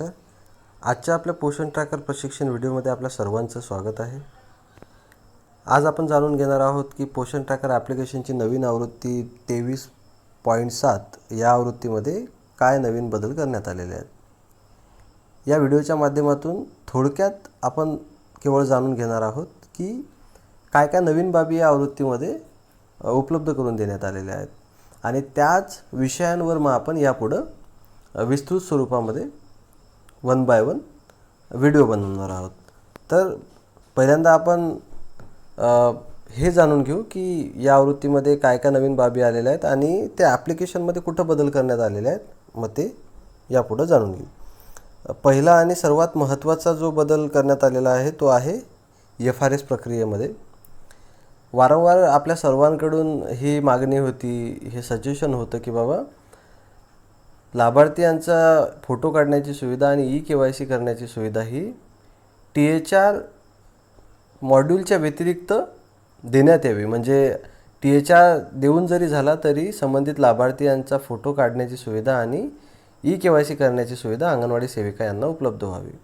नमस्कार. आजच्या आपल्या पोषण ट्रॅकर प्रशिक्षण व्हिडिओमध्ये आपल्या सर्वांचं स्वागत आहे. आज आपण जाणून घेणार आहोत की पोषण ट्रॅकर ॲप्लिकेशनची नवीन आवृत्ती तेवीस पॉईंट सात या आवृत्तीमध्ये काय नवीन बदल करण्यात आलेले आहेत. या व्हिडिओच्या माध्यमातून थोडक्यात आपण केवळ जाणून घेणार आहोत की काय काय नवीन बाबी या आवृत्तीमध्ये उपलब्ध करून देण्यात आलेल्या आहेत. आणि त्याच विषयांवर मग आपण यापुढं विस्तृत स्वरूपामध्ये वन बाय वन व्हिडिओ बनवणार आहोत. तर पहिल्यांदा आपण हे जाणून घेऊ की या आवृत्तीमध्ये काय काय नवीन बाबी आलेल्या आहेत आणि त्या ॲप्लिकेशनमध्ये कुठं बदल करण्यात आलेले आहेत मग ते यापुढं जाणून घेऊ. पहिला आणि सर्वात महत्त्वाचा जो बदल करण्यात आलेला आहे तो आहे एफ आर एस प्रक्रियेमध्ये. वारंवार आपल्या सर्वांकडून ही मागणी होती हे सजेशन होतं की बाबा लाभार्थ्यांचा फोटो काढण्याची सुविधा आणि ई के वाय सी करण्याची सुविधा ही टी एच आर मॉड्यूलच्या व्यतिरिक्त देण्यात यावी. म्हणजे टी एच आर देऊन जरी झाला तरी संबंधित लाभार्थी यांचा फोटो काढण्याची सुविधा आणि ई के वाय सी करण्याची सुविधा अंगणवाडी सेविका यांना उपलब्ध व्हावी.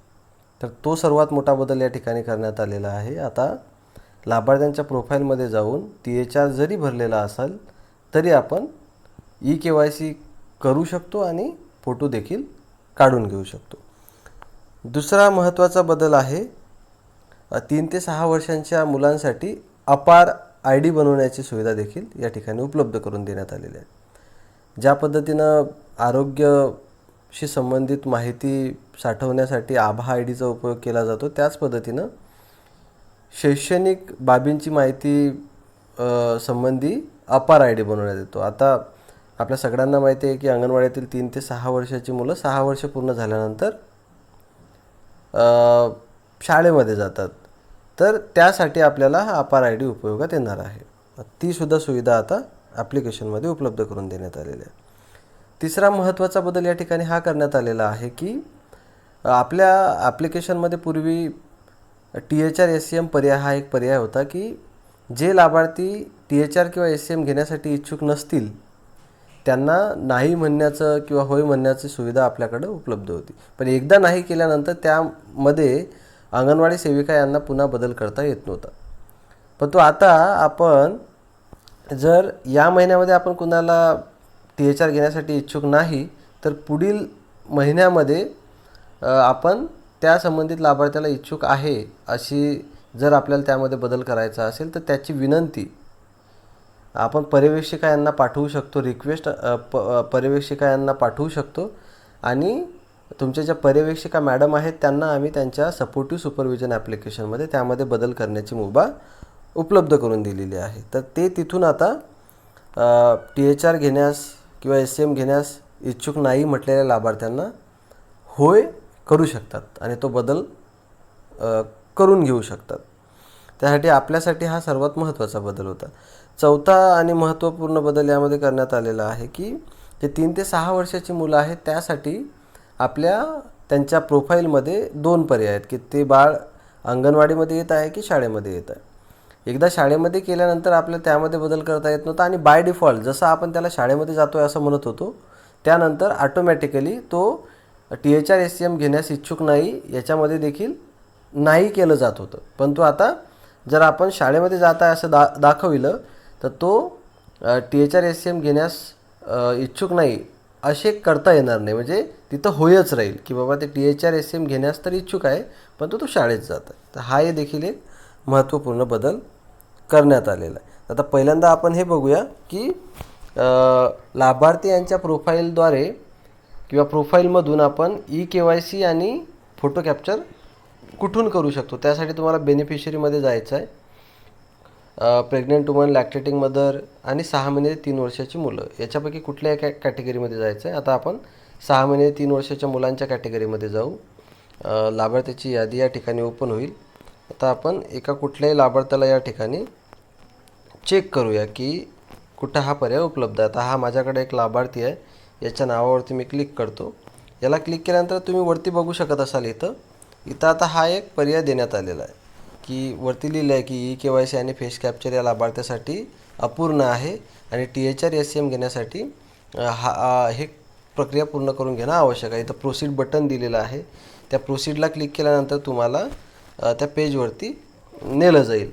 तर तो सर्वात मोठा बदल या ठिकाणी करण्यात आलेला आहे. आता लाभार्थ्यांच्या प्रोफाईलमध्ये जाऊन टी एच आर जरी भरलेला असेल तरी आपण ई के वाय सी करू शकतो आणि फोटो देखील काढून घेऊ शकतो. दुसरा महत्त्वाचा बदल आहे तीन ते सहा वर्षांच्या मुलांसाठी अपार आय डी बनवण्याची सुविधा देखील या ठिकाणी उपलब्ध करून देण्यात आलेली आहे. ज्या पद्धतीनं आरोग्याशी संबंधित माहिती साठवण्यासाठी आभा आय डीचा उपयोग केला जातो त्याच पद्धतीनं शैक्षणिक बाबींची माहिती संबंधी अपार आय डी बनवण्यात येतो. आता आपल्या सगळ्यांना माहिती आहे की अंगणवाडीतील तीन ते सहा वर्षाची मुलं सहा वर्ष पूर्ण झाल्यानंतर शाळेमध्ये जातात. तर त्यासाठी आपल्याला हा अपार आय डी उपयोगात येणार आहे. तीसुद्धा सुविधा आता ॲप्लिकेशनमध्ये उपलब्ध करून देण्यात आलेली आहे. तिसरा महत्त्वाचा बदल या ठिकाणी हा करण्यात आलेला आहे की आपल्या ॲप्लिकेशनमध्ये पूर्वी T H R S C M पर्याय हा एक पर्याय होता की जे लाभार्थी टी एच आर किंवा एस सी एम घेण्यासाठी इच्छुक नसतील त्यांना नाही म्हणण्याचं किंवा होय म्हणण्याची सुविधा आपल्याकडं उपलब्ध होती. पण एकदा नाही केल्यानंतर त्यामध्ये अंगणवाडी सेविका यांना पुन्हा बदल करता येत नव्हता. पण तो आता आपण जर या महिन्यामध्ये आपण कुणाला टी एच आर घेण्यासाठी इच्छुक नाही तर पुढील महिन्यामध्ये आपण त्या संबंधित लाभार्थ्याला इच्छुक आहे अशी जर आपल्याला त्यामध्ये बदल करायचा असेल तर त्याची विनंती आपण पर्यवेक्षिका यांना पाठवू शकतो रिक्वेस्ट प पर्यवेक्षिका यांना पाठवू शकतो. आणि तुमच्या ज्या पर्यवेक्षिका मॅडम आहेत त्यांना आम्ही त्यांच्या सपोर्टिव्ह सुपरविजन ॲप्लिकेशनमध्ये त्यामध्ये बदल करण्याची मुभा उपलब्ध करून दिलेली आहे. तर ते तिथून आता टी एच आर घेण्यास किंवा एस एम घेण्यास इच्छुक नाही म्हटलेल्या लाभार्थ्यांना होय करू शकतात आणि तो बदल करून घेऊ शकतात. त्यासाठी आपल्यासाठी हा सर्वात महत्त्वाचा बदल होता. चौथा आणि महत्त्वपूर्ण बदल यामध्ये करण्यात आलेला आहे की जे तीन ते सहा वर्षाची मुलं आहेत त्यासाठी आपल्या त्यांच्या प्रोफाईलमध्ये दोन पर्याय आहेत की ते बाळ अंगणवाडीमध्ये येत आहे की शाळेमध्ये येत आहे. एकदा शाळेमध्ये केल्यानंतर आपल्या त्यामध्ये बदल करता येत नव्हता आणि बाय डिफॉल्ट जसं आपण त्याला शाळेमध्ये जातो आहे असं म्हणत होतो त्यानंतर ऑटोमॅटिकली तो T H R S C M घेण्यास इच्छुक नाही याच्यामध्ये देखील नाही केलं जात होतं. परंतु आता जर आपण शाळेमध्ये जात आहे असं दा दाखविलं तर तो T H R S C M घेण्यास इच्छुक नाही असे करता येणार नाही. म्हणजे तिथं होयच राहील की बाबा ते T H R S C M घेण्यास तर इच्छुक आहे पण तो तो शाळेत जात आहे. तर हा हे देखील एक महत्त्वपूर्ण बदल करण्यात आलेला आहे. आता पहिल्यांदा आपण हे बघूया की लाभार्थी यांच्या प्रोफाईलद्वारे किंवा प्रोफाईलमधून आपण ई के वाय सी आणि फोटो कॅप्चर कुठून करू शकतो? त्यासाठी तुम्हाला बेनिफिशरीमध्ये जायचं आहे. प्रेग्नंट वुमन लॅक्टेटिंग मदर आणि सहा महिने ते तीन वर्षाची मुलं. याच्यापैकी कुठल्याही कॅ कॅटेगरीमध्ये जायचं आहे आता आपण सहा महिने ते तीन वर्षाच्या मुलांच्या कॅटेगरीमध्ये जाऊ. लाभार्थ्याची यादी या ठिकाणी ओपन होईल. आता आपण एका कुठल्याही लाभार्थ्याला या ठिकाणी चेक करूया की कुठं हा पर्याय उपलब्ध आहे. आता हा माझ्याकडे एक लाभार्थी आहे. याच्या नावावरती मी क्लिक करतो. याला क्लिक केल्यानंतर तुम्ही वरती बघू शकत असाल इथं. इथं आता हा एक पर्याय देण्यात आलेला आहे. की वरती लिहिलं आहे की ई के वाय सी आणि फेस कॅप्चर या लाभार्थ्यासाठी अपूर्ण आहे आणि T H R S C M घेण्यासाठी हा हे प्रक्रिया पूर्ण करून घेणं आवश्यक आहे. इथं प्रोसीड बटन दिलेलं आहे. त्या प्रोसीडला क्लिक केल्यानंतर तुम्हाला त्या पेजवरती नेलं जाईल.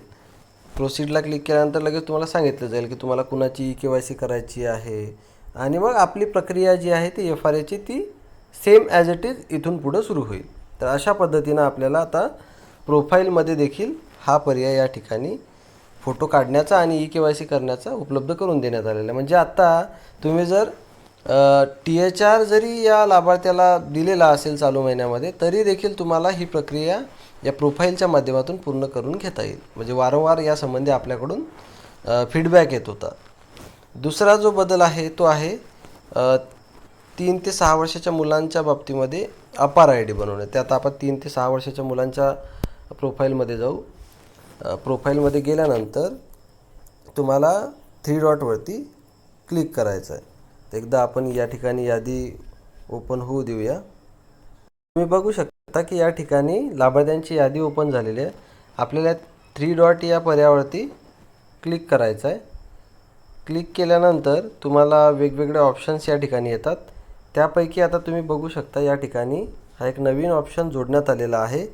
प्रोसीडला क्लिक केल्यानंतर लगेच तुम्हाला सांगितलं जाईल की तुम्हाला कुणाची ई के वाय सी करायची आहे. आणि मग आपली प्रक्रिया जी आहे ती एफ आर एची ती सेम ॲज इट इज इथून पुढं सुरू होईल. तर अशा पद्धतीनं आपल्याला आता प्रोफाईलमध्ये देखील हा पर्याय या ठिकाणी फोटो काढण्याचा आणि ई के वाय सी करण्याचा उपलब्ध करून देण्यात आलेला आहे. म्हणजे आत्ता तुम्ही जर टी एच आर जरी या लाभार्थ्याला दिलेला असेल चालू महिन्यामध्ये तरी देखील तुम्हाला ही प्रक्रिया या प्रोफाईलच्या माध्यमातून पूर्ण करून घेता येईल. म्हणजे वारंवार यासंबंधी आपल्याकडून फीडबॅक येत होता. दुसरा जो बदल आहे तो आहे तीन ते सहा वर्षाच्या मुलांच्या बाबतीमध्ये अपार आय डी बनवणे. त्यात आपण तीन ते सहा वर्षाच्या मुलांच्या प्रोफाईलमध्ये जाऊ. प्रोफाईलमध्ये गेल्यानंतर तुम्हाला थ्री डॉटवरती क्लिक करायचं आहे एकदा आपण या ठिकाणी यादी ओपन होऊ देऊया. तुम्ही बघू शकता की या ठिकाणी लाभार्थ्यांची यादी ओपन झालेली आहे. आपल्याला थ्री डॉट या पर्यावरती क्लिक करायचं आहे क्लिक केल्यानंतर तुम्हाला वेगवेगळे ऑप्शन्स या ठिकाणी येतात. त्यापैकी आता तुम्ही बघू शकता या ठिकाणी हा एक नवीन ऑप्शन जोडण्यात आलेला आहे.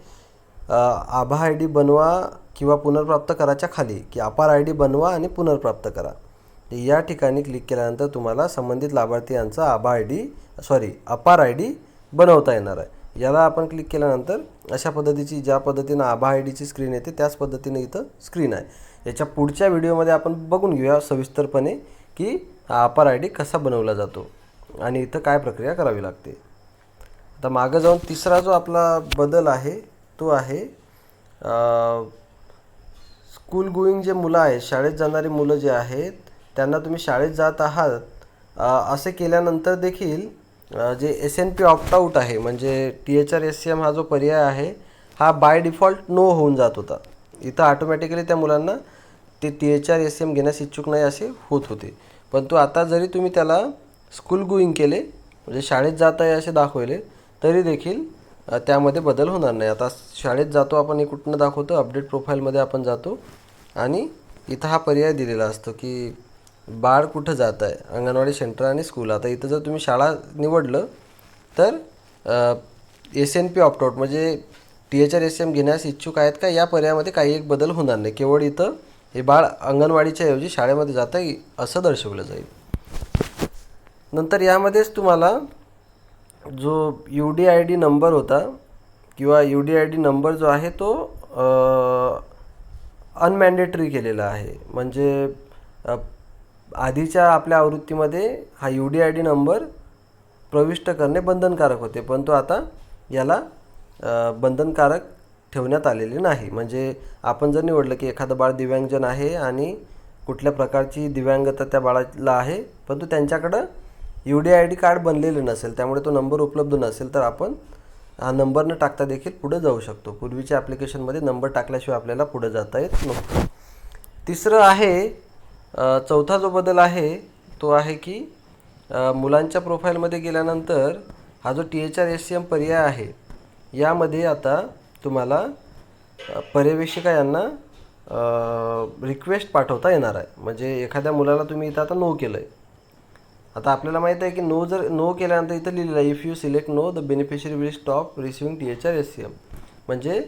आभा आय डी बनवा किंवा पुनर्प्राप्त कराच्या खाली की अपार आय डी बनवा आणि पुनर्प्राप्त करा. या ठिकाणी क्लिक केल्यानंतर तुम्हाला संबंधित लाभार्थी यांचा आभा I D sorry APAAR I D बनवता येणार आहे. याला आपण क्लिक केल्यानंतर अशा पद्धतीची ज्या पद्धतीनं आभा आय डीची स्क्रीन येते त्याच पद्धतीने इथं स्क्रीन आहे. याच्या पुढच्या व्हिडिओमध्ये आपण बघून घेऊया सविस्तरपणे की अपार आय डी कसा बनवला जातो आणि इथं काय प्रक्रिया करावी लागते. आता मागं जाऊन तिसरा जो आपला बदल आहे तो आहे. स्कूल गोईंग जे मुलं आहेत शाळेत जाणारी मुलं जे आहेत त्यांना तुम्ही शाळेत जात आहात असे केल्यानंतर देखील जे एस एन पी ऑप्ट आहे म्हणजे T H R S C M हा जो पर्याय आहे हा बाय डिफॉल्ट नो होऊन जात होता. इथं ऑटोमॅटिकली त्या मुलांना ते T H R S M घेण्यास इच्छुक नाही असे होत होते. परंतु आता जरी तुम्ही त्याला स्कूल गोईंग केले म्हणजे शाळेत जात आहे असे दाखवले तरी देखील त्यामध्ये बदल होणार नाही. आता शाळेत जातो आपण हे कुठनं दाखवतो अपडेट प्रोफाईलमध्ये आपण जातो. आणि इथं हा पर्याय दिलेला असतो की बाळ कुठं जात आहे? अंगणवाडी सेंटर आणि स्कूल आता इथं जर तुम्ही शाळा निवडलं तर एस एन पी ऑप्टआउट म्हणजे T H R S M घेण्यास इच्छुक आहेत का? या पर्यायामध्ये काही एक बदल होणार नाही. केवळ इथं हे बाळ अंगणवाडीच्या ऐवजी शाळेमध्ये जात आहे असं दर्शवलं जाईल. नंतर यामध्येच तुम्हाला जो U D I D number होता किंवा U D I D number जो आहे तो अनमॅन्डेटरी केलेला आहे. म्हणजे आधीच्या आपल्या आवृत्तीमध्ये हा U D I D number प्रविष्ट करणे बंधनकारक होते परंतु आता याला बंधनकारक ठेवण्यात आलेले नाही. म्हणजे आपण जर निवडलं की एखादं बाळ दिव्यांगजन आहे आणि कुठल्या प्रकारची दिव्यांगता त्या बाळाला आहे परंतु त्यांच्याकडं U D I D card बनलेलं नसेल त्यामुळे तो नंबर उपलब्ध नसेल तर आपण हा नंबर न टाकता देखील पुढे जाऊ शकतो. पूर्वीच्या ॲप्लिकेशनमध्ये नंबर टाकल्याशिवाय आपल्याला पुढे जाता येत नव्हतं. तिसरं आहे चौथा जो बदल आहे तो आहे की मुलांच्या प्रोफाईलमध्ये गेल्यानंतर हा जो T H R S C M पर्याय आहे यामध्ये आता तुम्हाला पर्यवेक्षिका यांना रिक्वेस्ट पाठवता येणार आहे. म्हणजे एखाद्या मुलाला तुम्ही इथं आता नो केलं आहे आता आपल्याला माहीत आहे की नो जर नो केल्यानंतर इथं लिहिलेलं आहे if you select no the beneficiary will stop receiving T H R S C M म्हणजे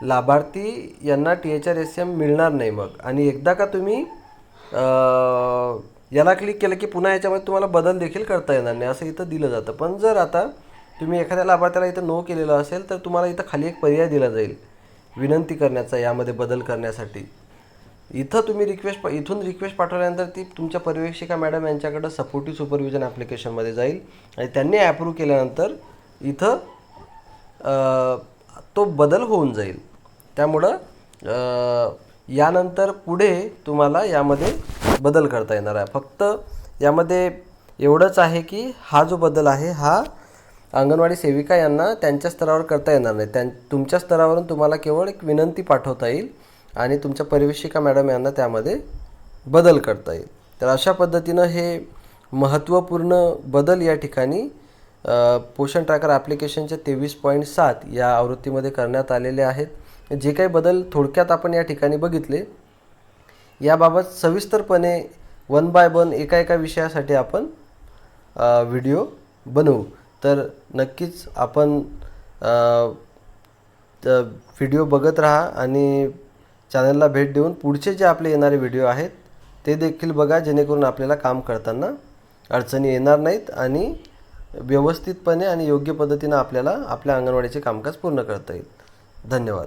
लाभार्थी यांना T H R S C M मिळणार नाही मग. आणि एकदा का तुम्ही याला क्लिक केलं की पुन्हा याच्यामध्ये तुम्हाला बदल देखील करता येणार नाही असं इथं दिलं जातं. पण जर आता तुम्ही एखाद्या लाभार्थ्याला इथं नो केलेलं असेल तर तुम्हाला इथं खाली एक पर्याय दिला जाईल. विनंती करण्याचा यामध्ये बदल करण्यासाठी. इथं तुम्ही रिक्वेस्ट इथून रिक्वेस्ट पाठवल्यानंतर ती तुमच्या पर्यवेक्षिका मॅडम यांच्याकडं सपोर्टिव्ह सुपरविजन ॲप्लिकेशनमध्ये जाईल. आणि त्यांनी ॲप्रूव्ह केल्यानंतर इथं तो बदल होऊन जाईल. त्यामुळं यानंतर पुढे तुम्हाला यामध्ये बदल करता येणार आहे. फक्त यामध्ये एवढंच आहे की हा जो बदल आहे हा अंगणवाडी सेविका यांना त्यांच्या स्तरावर करता येणार नाही. त्यां तुमच्या स्तरावरून तुम्हाला केवळ एक विनंती पाठवता येईल आणि तुमच्या परिवेशिका मॅडम यांना त्यामध्ये बदल करता येईल. तर अशा पद्धतीनं हे महत्त्वपूर्ण बदल या ठिकाणी पोषण ट्रॅकर ॲप्लिकेशनच्या तेवीस पॉईंट सात या आवृत्तीमध्ये करण्यात आलेले आहेत. जे काही बदल थोडक्यात आपण या ठिकाणी बघितले याबाबत सविस्तरपणे वन बाय वन एका एका विषयासाठी आपण व्हिडिओ बनवू. तर नक्कीच आपण व्हिडिओ बघत राहा आणि चॅनलला भेट देऊन पुढचे जे आपले येणारे व्हिडिओ आहेत ते देखील बघा जेणेकरून आपल्याला काम करताना अडचणी येणार नाहीत आणि व्यवस्थितपणे आणि योग्य पद्धतीनं आपल्याला आपल्या अंगणवाडीचे कामकाज पूर्ण करता येईल. धन्यवाद.